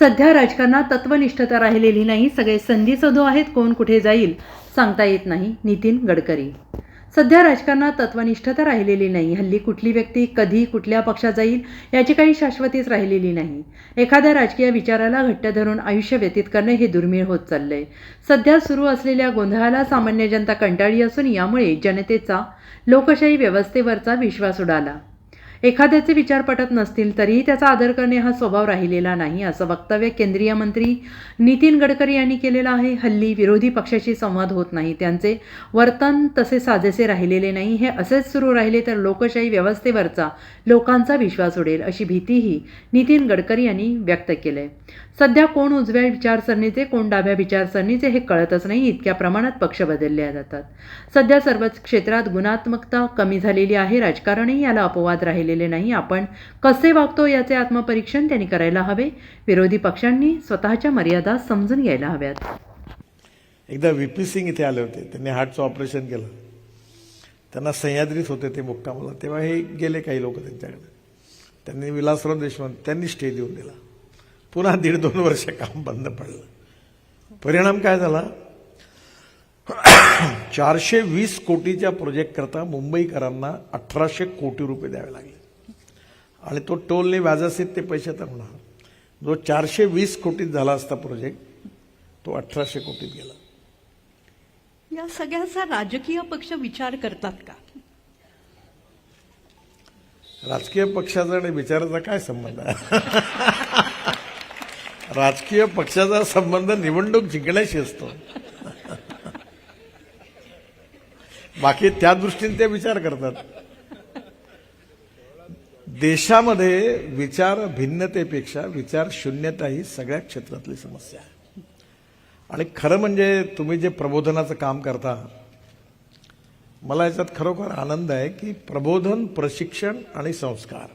सध्या राजकारणात तत्वनिष्ठता राहिलेली नाही. सगळे संधी सधू आहेत कोण कुठे जाईल सांगता येत नाही नितीन गडकरी. सध्या राजकारणात तत्वनिष्ठता राहिलेली नाही. हल्ली कुठली व्यक्ती कधी कुठल्या पक्षात जाईल याची काही शाश्वतीच राहिलेली नाही. एखाद्या राजकीय विचाराला घट्ट धरून आयुष्य व्यतीत करणे हे दुर्मिळ होत चाललंय. सध्या सुरू असलेल्या गोंधळाला सामान्य जनता कंटाळी असून यामुळे जनतेचा लोकशाही व्यवस्थेवरचा विश्वास उडाला. एखाद्याचे विचार पटत नसतील तरीही त्याचा आदर करणे हा स्वभाव राहिलेला नाही असं वक्तव्य केंद्रीय मंत्री नितीन गडकरी यांनी केलेलं आहे. हल्ली विरोधी पक्षाशी संवाद होत नाही त्यांचे वर्तन तसे साजेसे राहिलेले नाही. हे असेच सुरू राहिले तर लोकशाही व्यवस्थेवरचा लोकांचा विश्वास उडेल अशी भीतीही नितीन गडकरी यांनी व्यक्त केलंय. सध्या कोण उजव्या विचारसरणीचे कोण डाव्या विचारसरणीचे हे कळतच नाही इतक्या प्रमाणात पक्ष बदलले जातात. सध्या सर्वच क्षेत्रात गुणात्मकता कमी झालेली आहे राजकारणही याला अपवाद राहिलेले नाही. आपण कसे वागतो याचे आत्मपरीक्षण त्यांनी करायला हवे. विरोधी पक्षांनी स्वतःच्या मर्यादा समजून घ्यायला हव्यात. एकदा व्ही पी सिंग इथे आले होते. त्यांनी हार्टचं ऑपरेशन केलं. त्यांना सह्याद्रीत होते ते मुक्कामाला. तेव्हा हे गेले काही लोक त्यांच्याकडे. त्यांनी विलासराव देशमुख त्यांनी स्टे देऊन दिला. पुन्हा दीड दोन वर्ष काम बंद पडलं. परिणाम काय झाला? चारशे वीस कोटीच्या प्रोजेक्ट करता मुंबईकरांना अठराशे कोटी रुपये द्यावे लागले. आणि तो टोलने व्याजासहित ते पैसे तर होणार. जो चारशे वीस कोटीत झाला असता प्रोजेक्ट तो अठराशे कोटीत गेला. या सगळ्याचा राजकीय पक्ष विचार करतात का? राजकीय पक्षाचा आणि विचाराचा काय संबंध? आहे राजकीय पक्षाचा संबंध निवडणूक जिंकण्याशी असतो. बाकी त्या दृष्टीने ते विचार करतात. देशामध्ये विचार भिन्नतेपेक्षा विचार शून्यता ही सगळ्या क्षेत्रातली समस्या आहे. आणि खरं म्हणजे तुम्ही जे प्रबोधनाचं काम करता मला याच्यात खरोखर आनंद आहे की प्रबोधन प्रशिक्षण आणि संस्कार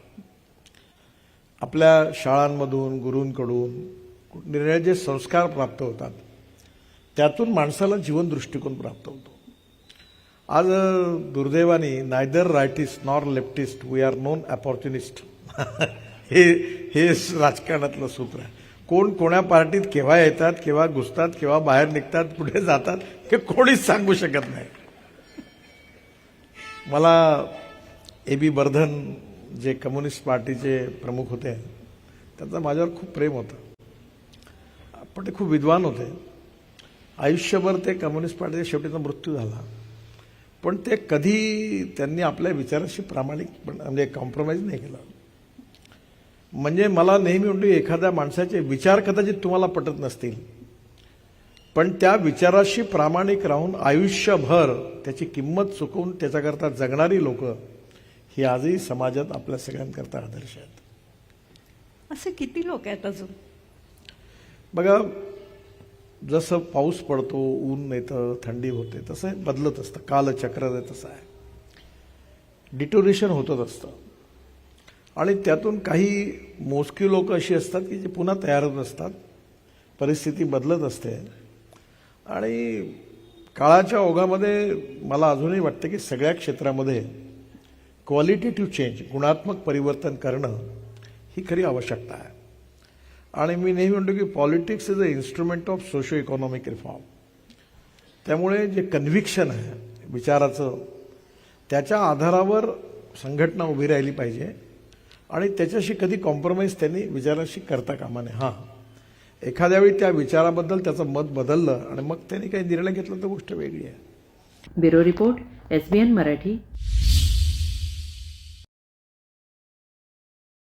आपल्या शाळांमधून गुरूंकडून निराळे जे संस्कार प्राप्त होतात त्यातून माणसाला जीवन दृष्टिकोन प्राप्त होतो. आज दुर्दैवाने neither rightist nor leftist we are known opportunist. हे हे राजकारणातलं सूत्र आहे. कोण कोण्या पार्टीत केव्हा येतात केव्हा घुसतात केव्हा बाहेर निघतात पुढे जातात हे कोणीच सांगू शकत नाही. मला ए बी बर्धन जे कम्युनिस्ट पार्टीचे प्रमुख होते त्यांचा माझ्यावर खूप प्रेम होतं. पण ते खूप विद्वान होते. आयुष्यभर ते कम्युनिस्ट पार्टीच्या शेवटीचा मृत्यू झाला. पण ते कधी त्यांनी आपल्या विचाराशी प्रामाणिक म्हणजे कॉम्प्रोमाइज नाही केलं. म्हणजे मला नेहमी म्हणतो एखाद्या माणसाचे विचार कदाचित तुम्हाला पटत नसतील. पण त्या विचाराशी प्रामाणिक राहून आयुष्यभर त्याची किंमत चुकवून त्याच्याकरता जगणारी लोक ही आजही समाजात आपल्या सगळ्यांकरता आदर्श आहेत. असे किती लोक आहेत अजून? बघा जसं पाऊस पडतो ऊन येतं थंडी होते तसं बदलत असतं कालचक्र तसं आहे. डिटोरेशन होतच असतं. आणि त्यातून काही मोजकी लोक अशी असतात की जे पुन्हा तयार होत असतात परिस्थिती बदलत असते. आणि काळाच्या ओघामध्ये मला अजूनही वाटतं की सगळ्या क्षेत्रामध्ये क्वालिटेटिव्ह चेंज गुणात्मक परिवर्तन करणं ही खरी आवश्यकता आहे. आणि मी नेहमी म्हणतो की politics is a instrument of socio economic reform. त्यामुळे जे कन्व्हिक्शन आहे विचाराचं त्याच्या आधारावर संघटना उभी राहिली पाहिजे आणि त्याच्याशी कधी कॉम्प्रोमाइज त्यांनी विचाराशी करता कामा नये. हां. एखाद्या वेळी त्या विचाराबद्दल त्याचं मत बदललं आणि मग त्यांनी काही निर्णय घेतला तर गोष्ट वेगळी आहे. Bureau report S B N Marathi.